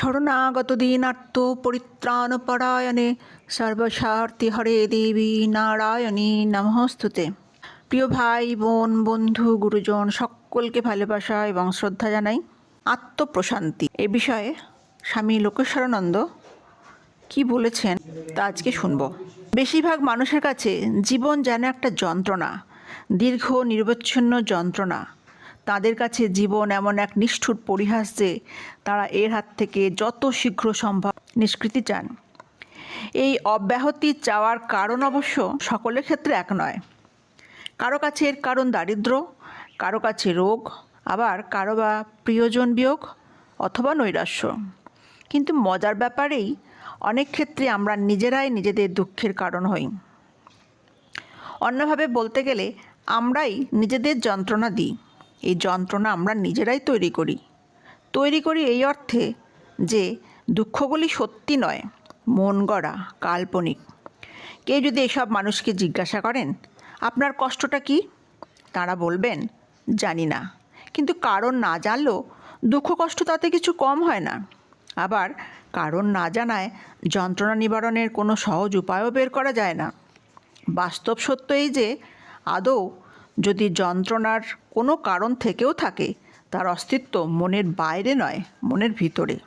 শরণাগত দীনার্ত পরিত্রাণপরায়ণে সর্বস্বার্থী হরে দেবী নারায়ণী নমস্তুতে প্রিয় ভাই বোন বন্ধু গুরুজন সকলকে ভালোবাসা এবং শ্রদ্ধা জানাই আত্মপ্রশান্তি। এ বিষয়ে স্বামী লোকেশ্বরানন্দ কি বলেছেন তা আজকে শুনব। বেশিরভাগ মানুষের কাছে জীবন যেন একটা যন্ত্রণা, দীর্ঘ, নিরবচ্ছিন্ন যন্ত্রণা। তাদের কাছে জীবন এমন এক নিষ্ঠুর পরিহাস যে তারা এর হাত থেকে যত শীঘ্র সম্ভব নিষ্কৃতি চান। এই অব্যাহতি চাওয়ার কারণ অবশ্য সকলের ক্ষেত্রে এক নয়। কারও কাছে এর কারণ দারিদ্র কারও কাছে রোগ, আবার কারও বা প্রিয়জন বিয়োগ অথবা নৈরাশ্য। কিন্তু মজার ব্যাপারেই অনেক ক্ষেত্রে আমরা নিজেরাই নিজেদের দুঃখের কারণ হই। অন্যভাবে বলতে গেলে আমরাই নিজেদের যন্ত্রণা দিই। এই যন্ত্রণা আমরা নিজেরাই তৈরি করি। তৈরি করি এই অর্থে যে দুঃখগুলি সত্যি নয়, মন গড়া, কাল্পনিক। কেউ যদি এসব মানুষকে জিজ্ঞাসা করেন, আপনার কষ্টটা কি? তারা বলবেন, জানি না। কিন্তু কারণ না জানলেও দুঃখ কষ্ট তাতে কিছু কম হয় না। আবার কারণ না জানায় যন্ত্রণা নিবারণের কোনো সহজ উপায়ও বের করা যায় না। বাস্তব সত্য এই যে, আদৌ যদি যন্ত্রণার কোনো কারণ থেকেও থাকে, তার অস্তিত্ব মনের বাইরে নয়, মনের ভিতরে।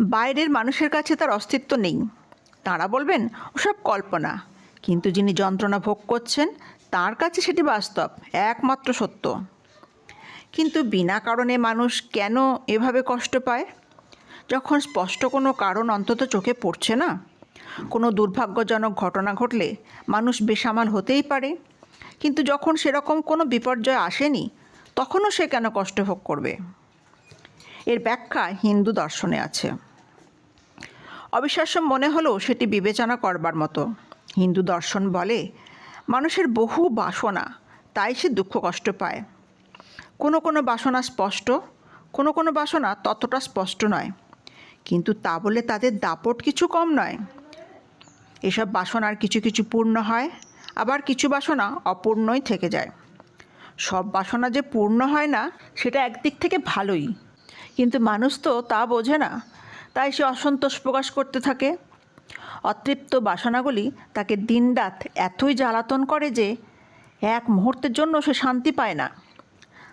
বাইরের মানুষের কাছে তার অস্তিত্ব নেই। তাঁরা বলবেন, ওসব কল্পনা। কিন্তু যিনি যন্ত্রণা ভোগ করছেন, তার কাছে সেটি বাস্তব, একমাত্র সত্য। কিন্তু বিনা কারণে মানুষ কেন এভাবে কষ্ট পায়? যখন স্পষ্ট কোনো কারণ অন্তত চোখে পড়ছে না, কোনো দুর্ভাগ্যজনক ঘটনা ঘটলে মানুষ বেসামাল হতেই পারে। কিন্তু যখন সেরকম কোনো বিপর্যয় আসেনি, তখনও সে কেন কষ্ট ভোগ করবে? এর ব্যাখ্যা হিন্দু দর্শনে আছে। অবিশ্বাস্য মনে হলেও সেটি বিবেচনা করবার মতো। হিন্দু দর্শন বলে, মানুষের বহু বাসনা, তাই সে দুঃখ কষ্ট পায়। কোনো কোনো বাসনা স্পষ্ট, কোনো কোনো বাসনা ততটা স্পষ্ট নয়। কিন্তু তা বলে তাদের দাপট কিছু কম নয়। এসব বাসনার কিছু কিছু পূর্ণ হয় আবার কিছু বাসনা অপূর্ণই থেকে যায়। সব বাসনা যে পূর্ণ হয় না, সেটা একদিক থেকে ভালোই। কিন্তু মানুষ তো তা বোঝে না, তাই সে অসন্তোষ প্রকাশ করতে থাকে। অতৃপ্ত বাসনাগুলি তাকে দিনরাত এতই জ্বালাতন করে যে এক মুহূর্তের জন্য সে শান্তি পায় না।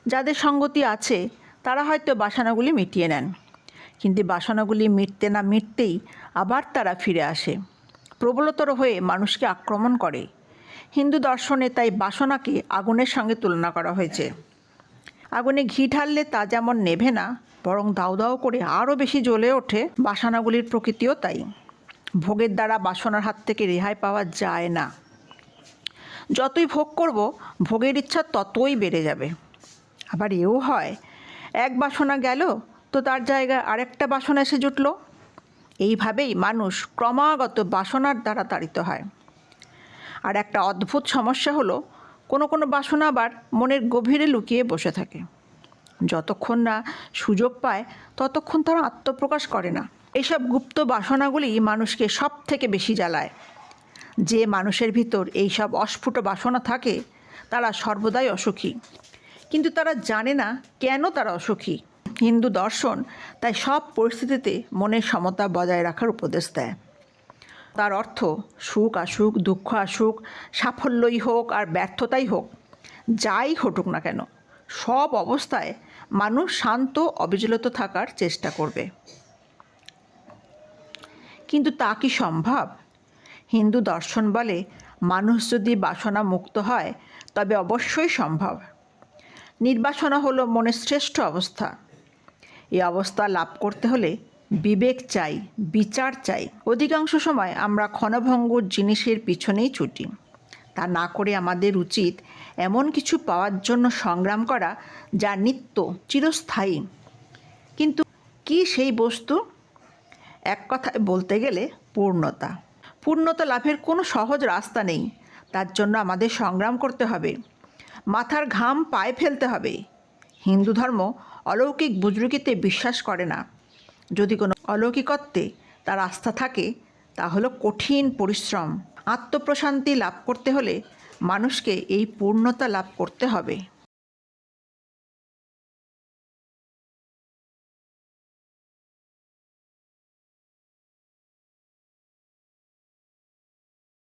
যাদের সঙ্গতি আছে, তারা হয়তো বাসনাগুলি মিটিয়ে নেন। কিন্তু বাসনাগুলি মিটতে না মিটতেই আবার তারা ফিরে আসে। প্রবলতর হয়ে মানুষকে আক্রমণ করে। হিন্দু দর্শনে তাই বাসনাকে আগুনের সঙ্গে তুলনা করা হয়েছে। আগুনে ঘি ঢাললে তা যেমন নেভে না, বরং দাউ দাউ করে আরও বেশি জ্বলে ওঠে, বাসনাগুলির প্রকৃতিও তাই। ভোগের দ্বারা বাসনার হাত থেকে রেহাই পাওয়া যায় না। যতই ভোগ করব, ভোগের ইচ্ছা ততই বেড়ে যাবে। আবার এও হয়, এক বাসনা গেল, তো তার জায়গায় আরেকটা বাসনা এসে জুটল। এইভাবেই মানুষ ক্রমাগত বাসনার দ্বারা তাড়িত হয়। আর একটা অদ্ভুত সমস্যা হলো, কোনো কোনো বাসনা আবার মনের গভীরে লুকিয়ে বসে থাকে। যতক্ষণ না সুযোগ পায়, ততক্ষণ তারা আত্মপ্রকাশ করে না। এইসব গুপ্ত বাসনাগুলি মানুষকে সব থেকে বেশি জ্বালায়। যে মানুষের ভিতর এইসব অস্ফুট বাসনা থাকে, তারা সর্বদাই অসুখী। কিন্তু তারা জানে না কেন তারা অসুখী। হিন্দু দর্শন তাই সব পরিস্থিতিতে মনের সমতা বজায় রাখার উপদেশ দেয়। তার অর্থ সুখ আসুক, দুঃখ আসুক, সাফল্যই হোক আর ব্যর্থতাই হোক, যাই ঘটুক না কেন, সব অবস্থায় মানুষ শান্ত, অবিচলিত থাকার চেষ্টা করবে। কিন্তু তা কি সম্ভব? হিন্দু দর্শন বলে, মানুষ যদি বাসনা মুক্ত হয়, তবে অবশ্যই সম্ভব। নির্বাসনা হলো মনের শ্রেষ্ঠ অবস্থা। এই অবস্থা লাভ করতে হলে বিবেক চাই, বিচার চাই। অধিকাংশ সময় আমরা ক্ষণভঙ্গুর জিনিসের পিছনেই ছুটি। তা না করে আমাদের উচিত এমন কিছু পাওয়ার জন্য সংগ্রাম করা যা নিত্য চিরস্থায়ী। কিন্তু কি সেই বস্তু? এক কথায় বলতে গেলে পূর্ণতা। পূর্ণতা লাভের কোনো সহজ রাস্তা নেই। তার জন্য আমাদের সংগ্রাম করতে হবে। মাথার ঘাম পায়ে ফেলতে হবে। হিন্দু ধর্ম অলৌকিক বুজরুকিতে বিশ্বাস করে না। যদি কোনো অলৌকিকত্বে তার আস্থা থাকে, তা হলো কঠিন পরিশ্রম। আত্মপ্রশান্তি লাভ করতে হলে মানুষকে এই পূর্ণতা লাভ করতে হবে।